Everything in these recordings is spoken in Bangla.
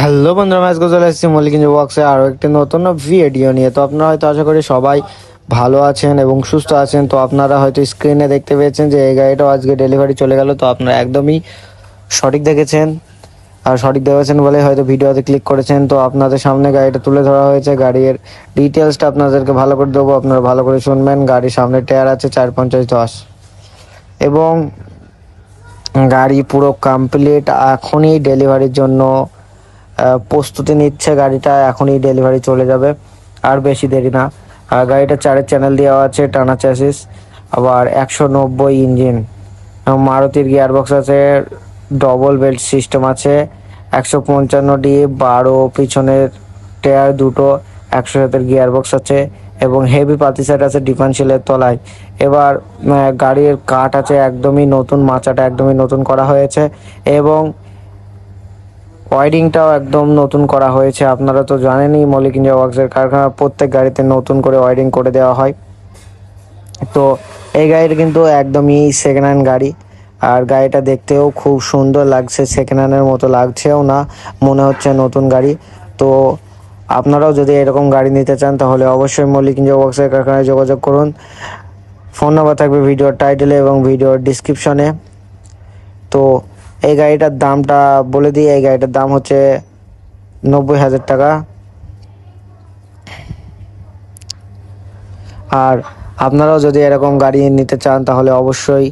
হ্যালো বন্ধুরা ম্যাচ চলে এসেছি মল্লিকিঞ্জ বক্সে আরও একটি নতুন ভিডিও নিয়ে। তো আপনারা হয়তো আশা করি সবাই ভালো আছেন এবং সুস্থ আছেন। তো আপনারা হয়তো স্ক্রিনে দেখতে পেয়েছেন যে এই গাড়িটাও আজকে ডেলিভারি চলে গেল। তো আপনারা একদমই সঠিক দেখেছেন। আর সঠিক দেখেছেন বলে হয়তো ভিডিওতে ক্লিক করেছেন। তো আপনাদের সামনে গাড়িটা তুলে ধরা হয়েছে। গাড়ির ডিটেলসটা আপনাদেরকে ভালো করে দেবো। আপনারা ভালো করে শুনবেন। গাড়ির সামনে টায়ার আছে, চার পঞ্চাশ দশ। এবং গাড়ি পুরো কমপ্লিট এখনই ডেলিভারির জন্য প্রস্তুতি নিচ্ছে গাড়িটা, এখনই ডেলিভারি চলে যাবে। আর বেশি দেরি না। গাড়িটা চারের চ্যানেল দেওয়া আছে, টানা চ্যাসিস আবার একশো নব্বই ইঞ্জিন মারুতির গিয়ারবক্স আছে ডবল বেল্ট সিস্টেম আছে, একশো পঞ্চান্ন ডি বারো, পিছনের টায়ার দুটো, একশো সাতের গিয়ারবক্স আছে, এবং হেভি পাতি সেট আছে ডিফারেন্সিয়ালের তলায়। এবার গাড়ির কাঠ আছে, একদমই নতুন, মাচাটা একদমই নতুন করা হয়েছে, এবং ওয়াইডিংটাও একদম নতুন করা হয়েছে। আপনারা তো জানেনই মলিক ইন্ডিয়া ওয়ার্কসের কারখানা, প্রত্যেক গাড়িতে নতুন করে ওয়াইডিং করে দেওয়া হয়। তো এই গাড়িটা কিন্তু একদমই সেকেন্ড হ্যান্ড গাড়ি। আর গাড়িটা দেখতেও খুব সুন্দর লাগছে সেকেন্ড হ্যান্ডের মতো লাগছেও না, মনে হচ্ছে নতুন গাড়ি। তো আপনারাও যদি এরকম গাড়ি নিতে চান, তাহলে অবশ্যই মল্লিক ইন্ডিয়া ওয়ার্কসের কারখানায় যোগাযোগ করুন। ফোন নাম্বার থাকবে ভিডিওর টাইটেলে এবং ভিডিওর ডিসক্রিপশনে তো এই গাড়িটার দামটা বলে দিই, এই গাড়িটার দাম হচ্ছে নব্বই হাজার টাকা। আর আপনারাও যদি এরকম গাড়ি নিতে চান, তাহলে অবশ্যই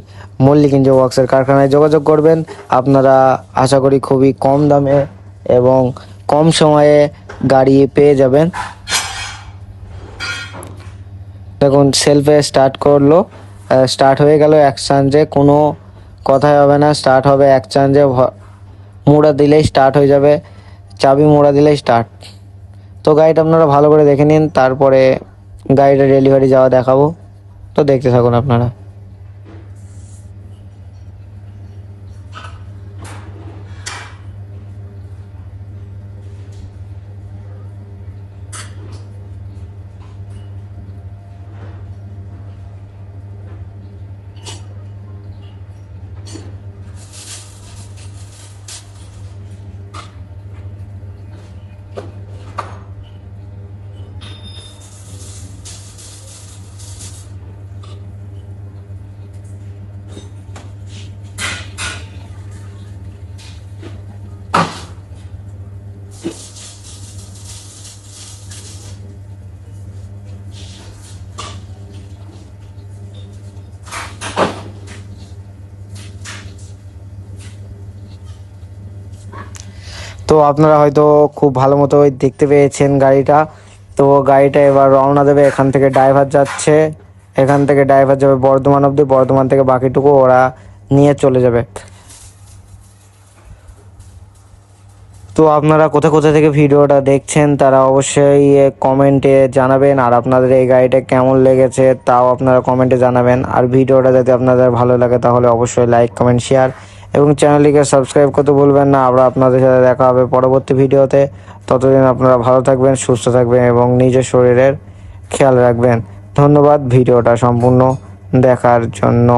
মল্লিক ইঞ্জো ওয়ার্কসের কারখানায় যোগাযোগ করবেন। আপনারা আশা করি খুবই কম দামে এবং কম সময়ে গাড়ি পেয়ে যাবেন। দেখুন সেলফে স্টার্ট করল স্টার্ট হয়ে গেল, এক কোনো কথাই হবে না স্টার্ট হবে এক চান্সে মোড়া দিলেই স্টার্ট হয়ে যাবে, চাবি মোড়া দিলেই স্টার্ট তো গাড়িটা আপনারা ভালো করে দেখে নিন, তারপরে গাড়িটা ডেলিভারি যাওয়া দেখাবো। তো দেখতে থাকুন আপনারা। তো আপনারা হয়তো খুব ভালো মতো দেখতে পেয়েছেন গাড়িটা। তো গাড়িটা এবার রওনা দেবে এখান থেকে ড্রাইভার যাচ্ছে। এখান থেকে ড্রাইভার যাবে বর্ধমান অবধি। বর্ধমান থেকে বাকিটুকু ওরা নিয়ে চলে যাবে। তো আপনারা কোথা কোথা থেকে ভিডিওটা দেখছেন, তারা অবশ্যই কমেন্টে জানাবেন। আর আপনাদের এই গাড়িটা কেমন লেগেছে, তাও আপনারা কমেন্টে জানাবেন। আর ভিডিওটা যদি আপনাদের ভালো লাগে, তাহলে অবশ্যই লাইক, কমেন্ট, শেয়ার এবং চ্যানেলটিকে সাবস্ক্রাইব করতে ভুলবেন না। আবার আপনাদের সাথে দেখা হবে পরবর্তী ভিডিওতে। ততদিন আপনারা ভালো থাকবেন, সুস্থ থাকবেন এবং নিজের শরীরের খেয়াল রাখবেন। ধন্যবাদ ভিডিওটা সম্পূর্ণ দেখার জন্য।